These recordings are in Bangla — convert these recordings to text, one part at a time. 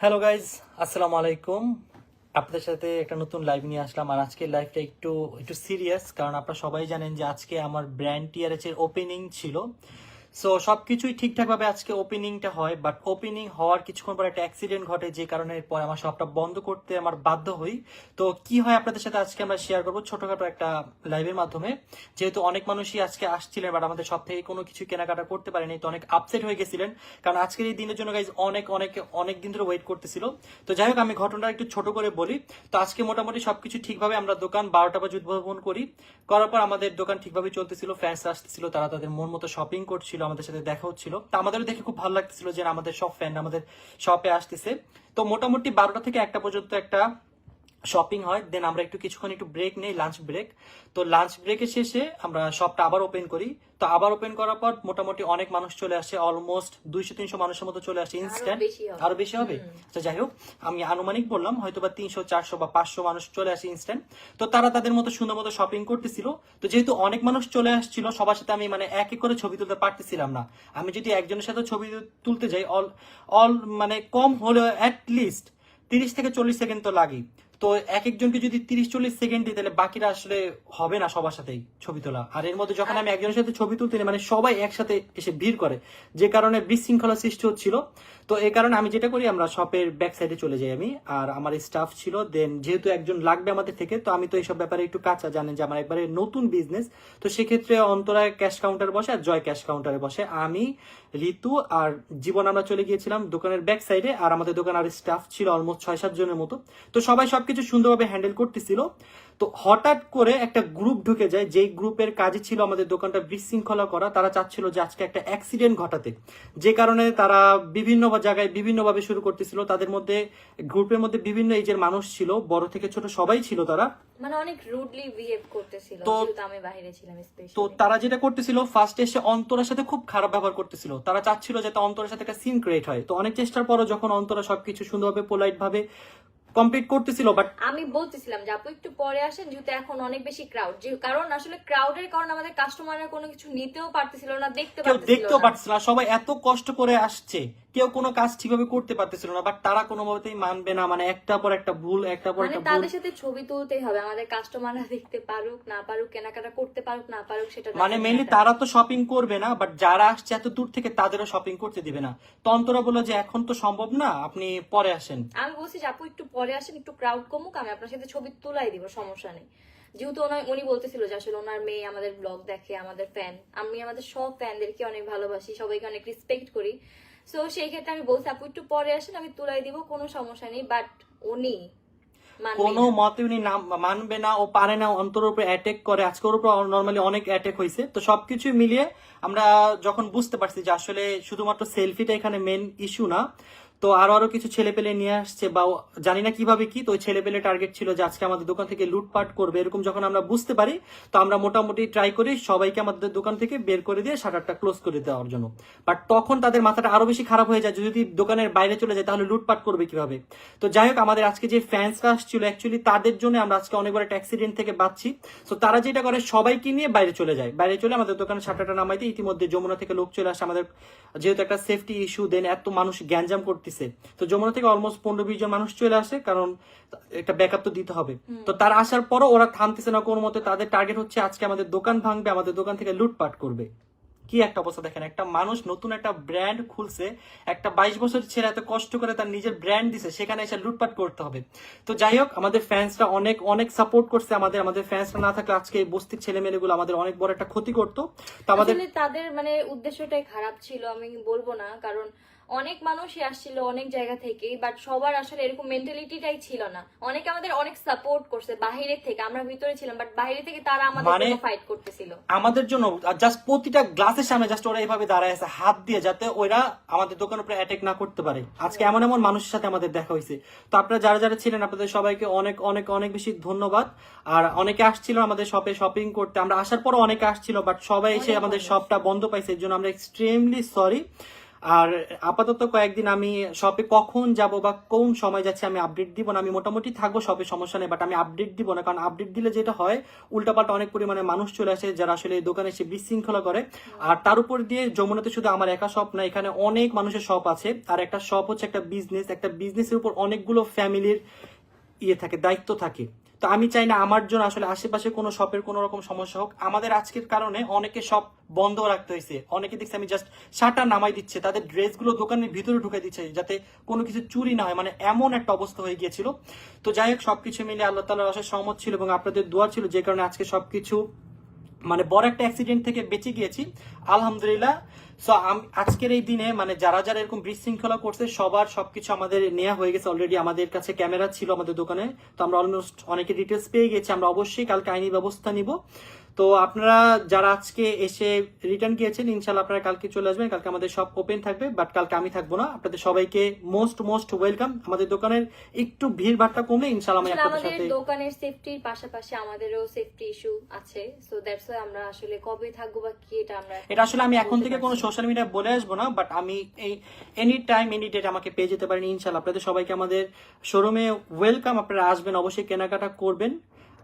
হ্যালো গাইজ আসসালামু আলাইকুম আপনাদের সাথে একটা নতুন লাইভ নিয়ে আসলাম, আর আজকের লাইভটা একটু একটু সিরিয়াস কারণ আপনারা সবাই জানেন যে আজকে আমার ব্র্যান্ড টিআরএচ এর ওপেনিং ছিল। সো সব সবকিছুই ঠিকঠাকভাবে আজকে ওপেনিংটা হয় বাট ওপেনিং হওয়ার কিছুক্ষণ পর একটা অ্যাক্সিডেন্ট ঘটে, যে কারণে পরে আমার শপটা বন্ধ করতে আমার বাধ্য হই। তো, কি হয় আপনাদের সাথে আজকে আমরা শেয়ার করব ছোটখাটো একটা লাইভের মাধ্যমে। যেহেতু অনেক মানুষই আজকে আসছিলেন বাট আমাদের সব থেকে কোনো কিছু কেনাকাটা করতে পারেনি, তো অনেক আপসেট হয়ে গেছিলেন। কারণ আজকের এই দিনের জন্য গাইজ অনেক অনেক অনেক দিন ধরে ওয়েট করতেছিল। তো, যাই হোক, আমি ঘটনাটা একটু ছোট করে বলি। তো, আজকে মোটামুটি সবকিছু ঠিকভাবে আমরা দোকান বারোটা বাজে উদ্ভাবন করি। করার পর আমাদের দোকান ঠিকভাবে চলতেছিল ফ্যান্স আসতেছিল, তারা তাদের মন মতো শপিং করছিল। আমাদের সাথে দেখা হচ্ছিল। তো আমাদেরও দেখে খুব ভালো লাগতেছিল যে আমাদের সব ফ্যান আমাদের শপে আসতেছে। তো মোটামুটি বারোটা থেকে একটা পর্যন্ত একটা শপিং হয় দেন আমরা একটু কিছুক্ষণ একটু ব্রেক নেই লাঞ্চ ব্রেক তো লাঞ্চ ব্রেকের শেষে আমরা শপটা আবার ওপেন করি। তো আবার ওপেন করার পর মোটামুটি অনেক মানুষ চলে আসে অলমোস্ট দুইশো তিনশো মানুষের মতো চলে আসে ইনস্ট্যান্ট আরও বেশি হবে? তো যাই হোক আমি আনুমানিক বললাম হয়তো বা তিনশো চারশো বা পাঁচশো মানুষ চলে আসে ইনস্ট্যান্ট তো তারা তাদের মতো সুন্দর মতো শপিং করতেছিল। তো যেহেতু অনেক মানুষ চলে আসছিল সবার সাথে আমি মানে এক এক করে ছবি তুলতে পারতেছিলাম না। আমি যদি একজনের সাথে ছবি তুলতে যাই অল অল মানে কম হলেও অ্যাট লিস্ট তিরিশ থেকে চল্লিশ সেকেন্ড তো লাগেই। তো এক একজনকে যদি তিরিশ, চল্লিশ সেকেন্ড দিই, তাহলে বাকিরা আসলে হবে না সবার সাথেই ছবি তোলা। আর এর মধ্যে যখন আমি একজনের সাথে ছবি তুলতে মানে সবাই একসাথে এসে ভিড় করে। যে কারণে বিশৃঙ্খলা সৃষ্টি হচ্ছিল। তো এই কারণে আমি যেটা করি, আমরা শপের ব্যাক সাইডে চলে যাই আমি, আর আমার স্টাফ ছিল দেন যেহেতু একজন লাগবে আমাদের থেকে, তো আমি তো এইসব ব্যাপারে একটু কাঁচা, জানেন যে আমার একবারে নতুন বিজনেস তো সেক্ষেত্রে অন্তরায় ক্যাশ কাউন্টার বসে আর জয় ক্যাশ কাউন্টারে বসে। আমি, ঋতু আর জীবন আমরা চলে গিয়েছিলাম দোকানের ব্যাক সাইডে আর আমাদের দোকান আর স্টাফ ছিল অলমোস্ট ছয়, সাত জনের মতো। তো সবাই সবকিছু সুন্দরভাবে হ্যান্ডেল করতেছিল। তো হঠাৎ করে একটা গ্রুপ ঢুকে যায়, যেই গ্রুপের কাজই ছিল আমাদের দোকানটা বিশৃঙ্খলা করা। তারা চাচ্ছিল যে আজকে একটা অ্যাক্সিডেন্ট ঘটাতে। যে কারণে তারা বিভিন্ন জায়গায় বিভিন্নভাবে শুরু করতেছিল। তাদের মধ্যে গ্রুপের মধ্যে বিভিন্ন এজের মানুষ ছিল বড় থেকে ছোট সবাই ছিল তারা। মানে অনেক রুডলি বিহেভ করতেছিল যেহেতু আমি বাইরে ছিলাম তো তারা যেটা করতেছিল ফার্স্টে এসে অন্তরার সাথে খুব খারাপ ব্যবহার করতেছিল। তারা চাচ্ছিল যাতে অন্তরের সাথে একটা সিন ক্রিয়েট হয়। তো অনেক চেষ্টার পরও যখন অন্তরা সবকিছু সুন্দরভাবে পোলাইট ভাবে কমপ্লিট করতেছিল বাট আমি বলতেছিলাম যে আপু একটু পরে আসেন যেহেতু এখন অনেক বেশি ক্রাউড যে কারণ আসলে ক্রাউডের কারণে আমাদের কাস্টমাররা কোনো কিছু নিতেও পারতেছিল না দেখতে পারতেছিল দেখতেও না। পারছিল না সবাই এত কষ্ট করে আসছে। কেউ কোনো কাজ ঠিকভাবে করতে পারতেছিল না বাট তারা কোনোভাবেই মানবে না মানে একটা পর একটা ভুল একটা পর মানে একটা তাদের সাথে ছবি তুলতেই হবে আমাদের কাস্টমাররা দেখতে পারুক না পারুক কেনাকাটা করতে পারুক না পারুক সেটা মানে মেইনলি তারা তো শপিং করবে না বাট যারা আসছে এত দূর থেকে তাদেরও শপিং করতে দিবে না। তো অন্তরা বলল যে এখন তো সম্ভব না আপনি পরে আসেন। আমি বলছি যে আপু একটু পরে আসেন একটু ক্রাউড কমুক আমি আপনার সাথে ছবি তুলাই দিব সমস্যা নেই। যেহেতু উনি বলতেছিল যে আসলে ওনার মেয়ে আমাদের ব্লগ দেখে আমাদের ফ্যান আমি আমাদের সব ফ্যানদেরকে অনেক ভালোবাসি সবাইকে অনেক রেসপেক্ট করি। সো সেই ক্ষেত্রে আমি বলছি আপু একটু পরে আসেন আমি তুলাই দিব কোনো সমস্যা নেই। বাট উনি কোনো। মতে উনি মানবে না ও পারে না অন্তর উপরে অ্যাটেক করে। আজকের উপর নর্মালি অনেক অ্যাটেক হয়েছে তো সবকিছু মিলিয়ে আমরা যখন বুঝতে পারছি যে আসলে শুধুমাত্র সেলফিটা এখানে মেন ইস্যু না তো আরও আরও কিছু ছেলে পেলে নিয়ে আসছে বা জানি না কীভাবে কি, তো ছেলে পেলে টার্গেট ছিল যে আজকে আমাদের দোকান থেকে লুটপাট করবে। এরকম যখন আমরা বুঝতে পারি, তো আমরা মোটামুটি ট্রাই করি সবাইকে আমাদের দোকান থেকে বের করে দিয়ে শাটারটা ক্লোজ করে দেওয়ার জন্য। বাট তখন তাদের মাথাটা আরও বেশি খারাপ হয়ে যায় যদি দোকানের বাইরে চলে যায় তাহলে লুটপাট করবে কীভাবে? তো যাই হোক, আমাদের আজকে যে ফ্যান্সরা আসছিল অ্যাকচুয়ালি তাদের জন্য আমরা আজকে অনেকবার একটা অ্যাক্সিডেন্ট থেকে বাঁচছি। তো তারা যেটা করে, সবাইকে নিয়ে বাইরে চলে যায়। বাইরে চলে আমাদের দোকানে শাটারটা নামাইতে ইতিমধ্যে যমুনা থেকে লোক চলে আসে। আমাদের যেহেতু একটা সেফটি ইস্যু দেন এত মানুষ গ্যাঞ্জাম করতেছে। তো যমুনা থেকে অলমোস্ট পনেরো বিশ জন মানুষ চলে আসে কারণ একটা ব্যাকআপ তো দিতে হবে। তো তারা আসার পরও ওরা থামতেছে না কোনো মতে তাদের টার্গেট হচ্ছে আজকে আমাদের দোকান ভাঙবে আমাদের দোকান থেকে লুটপাট করবে। কি একটা অবস্থা দেখেন একটা মানুষ নতুন একটা ব্র্যান্ড খুলছে একটা বাইশ বছর ছেলে এত কষ্ট করে তার নিজের ব্র্যান্ড দিছে সেখানে এসে লুটপাট করতে হবে। তো যাই হোক আমাদের ফ্যান্সরা অনেক অনেক সাপোর্ট করছে আমাদের আমাদের ফ্যান্সরা না থাকলে আজকে এই বস্তির ছেলে মেয়েগুলো আমাদের অনেক বড় একটা ক্ষতি করতো। তো আমাদের তাদের মানে উদ্দেশ্যটাই খারাপ ছিল আমি বলব না কারণ অনেক মানুষই আসছিল অনেক জায়গা থেকেই বাট সবার আসলে এরকম মেন্টালিটিটাই ছিল না। অনেকে আমাদের অনেক সাপোর্ট করছে বাহিরে থেকে আমরা ভিতরে ছিলাম বাট বাইরে থেকে তারা আমাদের মানে- জন্য ফাইট করতেছিল। আমাদের জন্য জাস্ট প্রতিটা গ্লাসের সামনে জাস্ট ওরা এভাবে দাঁড়ায় আছে হাত দিয়ে যাতে ওরা আমাদের দোকানের উপরে অ্যাটাক না করতে পারে। আজকে এমন এমন মানুষের সাথে আমাদের দেখা হয়েছে। তো আপনারা যারা যারা ছিলেন আপনাদের সবাইকে অনেক অনেক অনেক বেশি ধন্যবাদ। আর অনেকে আসছিল আমাদের শপে শপিং করতে আমরা আসার পরও অনেকে আসছিল বাট সবাই এসে আমাদের শপটা বন্ধ পাইছে এর জন্য আমরা এক্সট্রিমলি সরি আর আপাতত কয়েকদিন আমি শপে কখন যাব বা কোন সময় যাচ্ছে আমি আপডেট দিব না, আমি মোটামুটি থাকব শপে সমস্যা নেই বাট আমি আপডেট দিব না, কারণ আপডেট দিলে যেটা হয়, উল্টাপাল্টা অনেক পরিমাণে মানুষ চলে আসে যারা আসলে দোকানে এসে বিশৃঙ্খলা করে। আর তার উপর দিয়ে যমুনাতে শুধু আমার একা শপ না, এখানে অনেক মানুষের শপ আছে। আর একটা শপ হচ্ছে একটা বিজনেস একটা বিজনেসের উপর অনেকগুলো ফ্যামিলির ইয়ে থাকে, দায়িত্ব থাকে। তো আমি চাই না আমার জন্য আসলে আশেপাশে কোনো শপের কোনো রকম সমস্যা হোক। আমাদের আজকের কারণে অনেকে শপ বন্ধ রাখতে হয়েছে। অনেকে দেখছি আমি জাস্ট শাটার নামাই দিচ্ছে, তাদের ড্রেসগুলো দোকানের ভিতরে ঢুকে দিচ্ছে যাতে কোনো কিছু চুরি না হয়। মানে এমন একটা অবস্থা হয়ে গিয়েছিল। তো যাই হোক, সবকিছু মিলে আল্লাহ তালার অশেষ সহমত ছিল এবং আপনাদের দোয়া ছিল যে কারণে আজকে সবকিছু মানে বড় একটা অ্যাক্সিডেন্ট থেকে বেঁচে গিয়েছি, আলহামদুলিল্লাহ। সো আজকের এই দিনে মানে যারা যারা এরকম বিশৃঙ্খলা করছে, সবার সবকিছু আমাদের নেওয়া হয়ে গেছে অলরেডি আমাদের কাছে ক্যামেরা ছিল আমাদের দোকানে। তো আমরা অলমোস্ট অনেকে ডিটেলস পেয়ে গেছি। আমরা অবশ্যই কালকে আইনি ব্যবস্থা নিব। তো আপনারা যারা আজকে এসে রিটার্ন গিয়েছেন ইনশাল্লাহ আপনারা কালকে চলে আসবেন। কালকে আমাদের সব ওপেন থাকবে বাট কালকে আমি থাকব না। আপনাদের সবাইকে মোস্ট মোস্ট ওয়েলকাম আমাদের দোকানের একটু ভিড় ভাড়টা কমলে ইনশাল্লাহ আমি আপনাদের আমাদের সাথে দোকানের সেফটির পাশাপাশি আমাদেরও সেফটি ইস্যু আছে। সো দ্যাটস ওয়াই আমরা আসলে কবে থাকব বা কি এটা আমরা এটা আসলে আমি এখন থেকে কোনো সোশ্যাল মিডিয়া বলে আসব না বাট আমি এই এনি টাইম এনি ডেট আমাকে পেয়ে যেতে পারেন ইনশাল্লাহ আপনাদের সবাইকে আমাদের শোরুমে ওয়েলকাম আপনারা আসবেন অবশ্যই কেনাকাটা করবেন।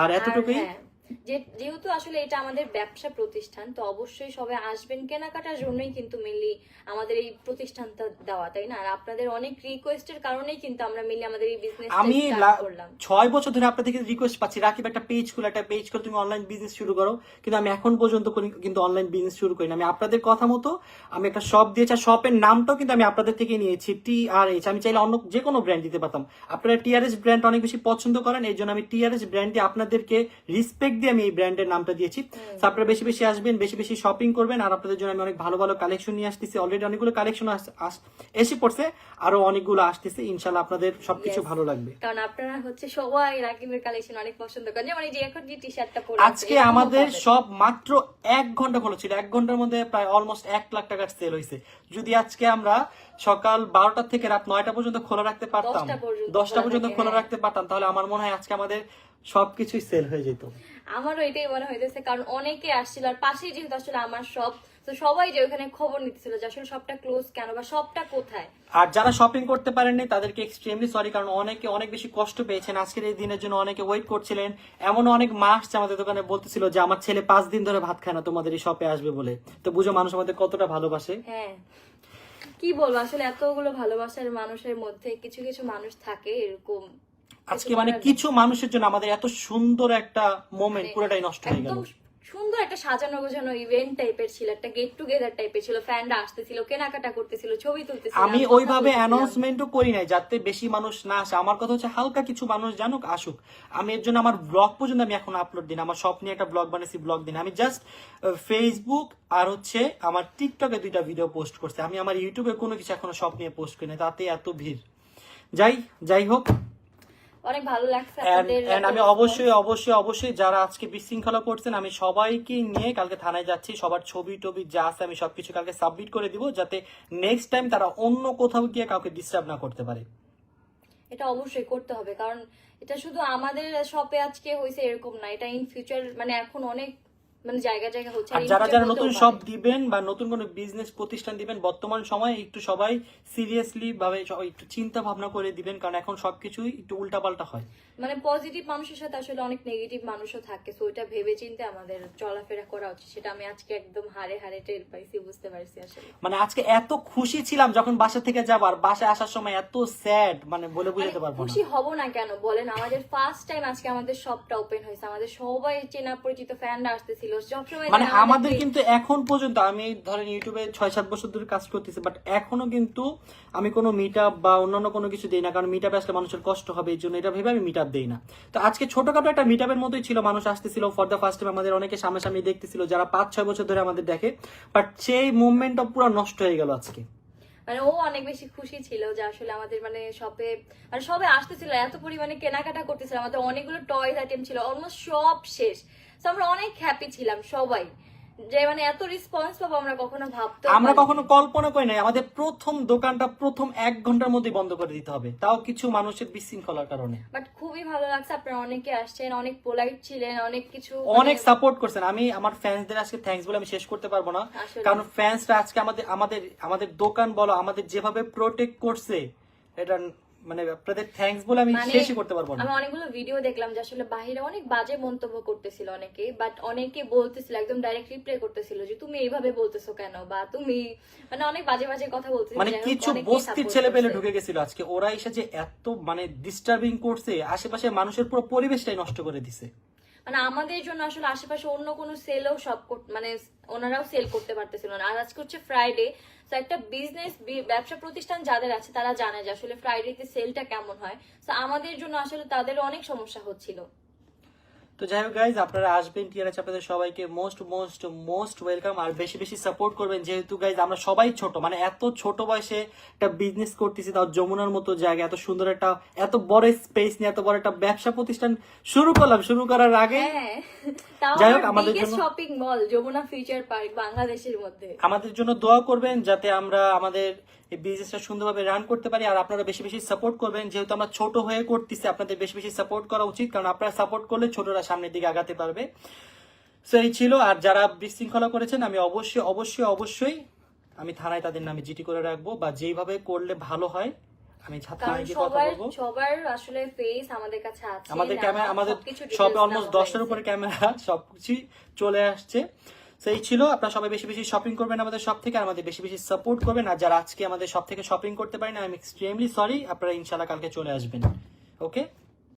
আর এতটুকুই। হ্যাঁ, যে- যেহেতু আসলে এটা আমাদের ব্যবসা প্রতিষ্ঠান তো অবশ্যই সবাই আসবেন কেনাকাটার জন্যই কিন্তু মেনলি আমাদের এই প্রতিষ্ঠানটা দেওয়া তাই না? আর আপনাদের অনেক রিকোয়েস্টের কারণেই কিন্তু আমরা মিলি আমাদের এই বিজনেস আমি করলাম। ছয় বছর ধরে আপনার থেকে রিকোয়েস্ট পাচ্ছি। রাকিব একটা পেজ খুলে একটা পেজ করে তুমি অনলাইন বিজনেস শুরু করো। কিন্তু আমি এখন পর্যন্ত কিন্তু অনলাইন বিজনেস শুরু করিনি। আমি আপনাদের কথা মতো আমি একটা শপ দিয়েছি আর শপের নামটাও কিন্তু আমি আপনাদের থেকে নিয়েছি টি আর এইচ আমি চাইলে অন্য যে কোনো ব্র্যান্ড দিতে পারতাম। আপনারা টিআরএস ব্র্যান্ড অনেক বেশি পছন্দ করেন এই জন্য আমি টিআরএস ব্র্যান্ড দিয়ে আপনাদেরকে রিসপেক্ট দিয়ে আমি এই ব্র্যান্ডের নামটা দিয়েছি। তো আপনারা বেশি বেশি আসবেন বেশি বেশি শপিং করবেন আর আপনাদের জন্য আমি অনেক ভালো ভালো কালেকশন নিয়ে আসতেছি। অলরেডি অনেকগুলো কালেকশন এসে পড়ছে আরও অনেকগুলো আসতেছে। ইনশাল্লাহ আপনাদের সবকিছু ভালো লাগবে। কারণ আপনারা হচ্ছে সবাই রাকিবের কালেকশন অনেক পছন্দ করেন। যেমন এই যে এখন যে টি শার্টটা পরে আজকে আমাদের সব মাত্র এক ঘণ্টা খোলা ছিল। এক ঘণ্টার মধ্যে প্রায় অলমোস্ট এক লাখ টাকার সেল হয়েছে যদি আজকে আমরা সকাল বারোটা থেকে রাত নয়টা পর্যন্ত খোলা রাখতে পারতাম দশটা পর্যন্ত খোলা হ্যাঁ। রাখতে পারতাম তাহলে আমার মনে হয় আজকে আমাদের সবকিছুই সেল হয়ে যেত। আমারও এটাই মনে হইতেছে কারণ অনেকে আসছিল আর পাশেই যেহেতু আসলে আমার সব তো সবাই যে ওখানে খবর নিতেছিল যে আসলে সবটা ক্লোজ কেন বা সবটা কোথায়। আর যারা শপিং করতে পারেননি তাদেরকে এক্সট্রিমলি সরি কারণ অনেকে অনেক বেশি কষ্ট পেয়েছেন। আজকের এই দিনের জন্য অনেকে ওয়েট করছিলেন। এমন অনেক মা আসছে আমাদের দোকানে বলতেছিল যে আমার ছেলে পাঁচ দিন ধরে ভাত খায় না তোমাদের এই শপে আসবে বলে। তো বুঝো মানুষ আমাদের কতটা ভালোবাসে। হ্যাঁ। কি বলব আসলে এতগুলো ভালোবাসার মানুষের মধ্যে কিছু কিছু মানুষ থাকে এরকম আজকে মানে কিছু মানুষের জন্য আমাদের এত সুন্দর একটা মোমেন্ট পুরোটাই নষ্ট হয়ে গেল। সুন্দর একটা সাজানো গোছানো ইভেন্ট টাইপের ছিল একটা গেট টুগেদার টাইপের ছিল ফ্যানরা আসতেছিল কেনাকাটা করতেছিল ছবি তুলতেছিল আমি ওইভাবে অ্যানাউন্সমেন্টও করি নাই যাতে বেশি মানুষ না আসে। আমার কথা হচ্ছে হালকা কিছু মানুষ জানুক আসুক। আমি এর জন্য আমার ব্লগ পর্যন্ত আমি এখন আপলোড দিন আমার স্বপ্নে একটা ব্লগ বানিয়েছি ব্লগ দিন আমি জাস্ট ফেসবুক আর হচ্ছে আমার টিকটকে দুইটা ভিডিও পোস্ট করছি। আমি আমার ইউটিউবে কোনো কিছু এখনও স্বপ্নে পোস্ট করি না তাতে এত ভিড়। যাই যাই হোক। অনেক ভালো লাগছে আমি অবশ্যই অবশ্যই অবশ্যই যারা আজকে বিশৃঙ্খলা করছেন আমি সবাইকে নিয়ে কালকে থানায় যাচ্ছি। সবার ছবি টবি যা আছে আমি সবকিছু কালকে সাবমিট করে দিব যাতে নেক্সট টাইম তারা অন্য কোথাও গিয়ে কাউকে ডিস্টার্ব না করতে পারে। এটা অবশ্যই করতে হবে কারণ এটা শুধু আমাদের শপে আজকে হয়েছে এরকম না এটা ইন ফিউচার মানে এখন অনেক মানে জায়গা জায়গা হচ্ছে আর যারা যারা নতুন। শপ দিবেন বা নতুন কোনো বিজনেস প্রতিষ্ঠান দিবেন বর্তমান সময়ে একটু সবাই সিরিয়াসলি ভাবে একটু চিন্তা ভাবনা করে দিবেন কারণ এখন সবকিছুই একটু উল্টাপাল্টা হয়। মানে পজিটিভ মানুষের সাথে আসলে অনেক নেগেটিভ মানুষও থাকে সো এটা ভেবে চিন্তে আমাদের চলাফেরা করা উচিত সেটা আমি আজকে একদম হারে হারে টের পাইছি বুঝতে পারছি আসলে। মানে আজকে এত খুশি ছিলাম যখন বাসা থেকে যাব আর বাসায় আসার সময় এত স্যাড মানে বলে বুঝাতে মানে পারব খুশি হব না কেন? বলেন আমাদের ফার্স্ট টাইম আজকে আমাদের শপটা ওপেন হয়েছে আমাদের সবাই চেনা পরিচিত ফ্যানরা আসতেছিল মানে আমাদের কিন্তু এখন পর্যন্ত আমি ধরেন ইউটিউবে ছয় সাত বছর ধরে কাজ করতেছি বাট এখনও কিন্তু আমি কোনো মিট বা অন্যান্য কোনো কিছু দিই না কারণ মিট আসলে মানুষের কষ্ট হবে এই জন্য এটা ভেবে আমি মিট দিই না। তো আজকে ছোটখাটো একটা মিট আপের মতোই ছিল মানুষ আসতেছিল ফর দ্য ফার্স্ট টাইম আমাদের অনেকে সামনাসামনি দেখতেছিল যারা পাঁচ ছয় বছর ধরে আমাদের দেখে বাট সেই মুভমেন্টটা পুরো নষ্ট হয়ে গেল আজকে। মানে ও অনেক বেশি খুশি ছিল যে আসলে আমাদের মানে সবে মানে সবে আসতেছিল এত পরিমাণে কেনাকাটা করতেছিল আমাদের অনেকগুলো টয়েস আইটেম ছিল অলমোস্ট সব শেষ। তো আমরা অনেক হ্যাপি ছিলাম সবাই। যে মানে এত রেসপন্স পাবো আমরা কখনো ভাবতে আমরা কখনো কল্পনা করি নাই আমাদের প্রথম দোকানটা প্রথম এক ঘণ্টার মধ্যে বন্ধ করে দিতে হবে। তাও কিছু মানুষের বিশৃঙ্খলার কারণে। বাট খুবই ভালো লাগছে আপনারা অনেকে আসছেন অনেক পোলাইট ছিলেন অনেক কিছু অনেক মানে- সাপোর্ট করছেন। আমি আমার ফ্যান্সদের আজকে থ্যাঙ্কস বলে আমি শেষ করতে পারব না। কারণ ফ্যান্সরা আজকে আমাদের আমাদের আমাদের দোকান বলো আমাদের যেভাবে প্রোটেক্ট করছে এটা মানে আপনাদের থ্যাঙ্কস বলে আমি মানে শেষই করতে পারব না। আমি অনেকগুলো ভিডিও দেখলাম যে আসলে বাইরে অনেক বাজে মন্তব্য করতেছিল অনেকে বাট অনেকে বলতেছিল একদম ডাইরেক্ট রিপ্লাই করতেছিল যে তুমি এইভাবে বলতেছো কেন? বা তুমি মানে অনেক বাজে বাজে কথা বলতেছিল। মানে কিছু বস্তির ছেলে পেলে ঢুকে গেছিল আজকে। ওরা এসে যে এত মানে ডিস্টার্বিং করছে আশেপাশে মানুষের পুরো পরিবেশটাই নষ্ট করে দিছে। মানে আমাদের জন্য আসলে আশেপাশে অন্য কোনো সেলও সব মানে ওনারাও সেল করতে পারতেছিল না। আর আজকে হচ্ছে ফ্রাইডে তো একটা বিজনেস ব্যবসা প্রতিষ্ঠান যাদের আছে তারা জানে যে আসলে ফ্রাইডেতে সেলটা কেমন হয়। তো আমাদের জন্য আসলে তাদের অনেক সমস্যা হচ্ছিল। তো যাই হোক গাইজ আপনারা আসবেন টিআরএচ আপনাদের সবাইকে মোস্ট মোস্ট মোস্ট ওয়েলকাম আর বেশি বেশি সাপোর্ট করবেন। যেহেতু গাইজ আমরা সবাই ছোট মানে এত ছোট বয়সে একটা বিজনেস করতেছি, তাও যমুনার মতো জায়গা এত সুন্দর একটা, এত বড় স্পেস নিয়ে, এত বড় একটা ব্যবসা প্রতিষ্ঠান শুরু করলাম। শুরু করার আগে হ্যাঁ। যাই হোক, আমাদের জন্য- shopping mall Jamuna future park বাংলাদেশের মধ্যে। আমাদের জন্য দোয়া করবেন যাতে আমরা আমাদের এই বিজনেসটা সুন্দরভাবে রান করতে পারি আর আপনারা বেশি বেশি সাপোর্ট করবেন। যেহেতু আমরা ছোট হয়ে করতেছি আপনাদের বেশি বেশি সাপোর্ট করা উচিত কারণ আপনারা সাপোর্ট করলে ছোটরা সামনের দিকে আগাতে পারবে। সো এই ছিল আর যারা বিশৃঙ্খলা করেছেন আমি অবশ্যই অবশ্যই অবশ্যই আমি থানায় তাদের নামে জিটি করে রাখব বা যেইভাবে করলে ভালো হয় আমি সবার সবার আসলে ফেস আমাদের কাছে আছে আমাদের ক্যামেরা আমাদের সব অলমোস্ট দশটার উপরে ক্যামেরা সবকিছু চলে আসছে। সেই ছিল আপনারা সবাই বেশি বেশি শপিং করবেন আমাদের সব থেকে আর আমাদের বেশি বেশি সাপোর্ট করবেন। আর যারা আজকে আমাদের সব থেকে শপিং করতে পারেন আমি এক্সট্রিমলি সরি আপনারা ইনশাল্লাহ কালকে চলে আসবেন। ওকে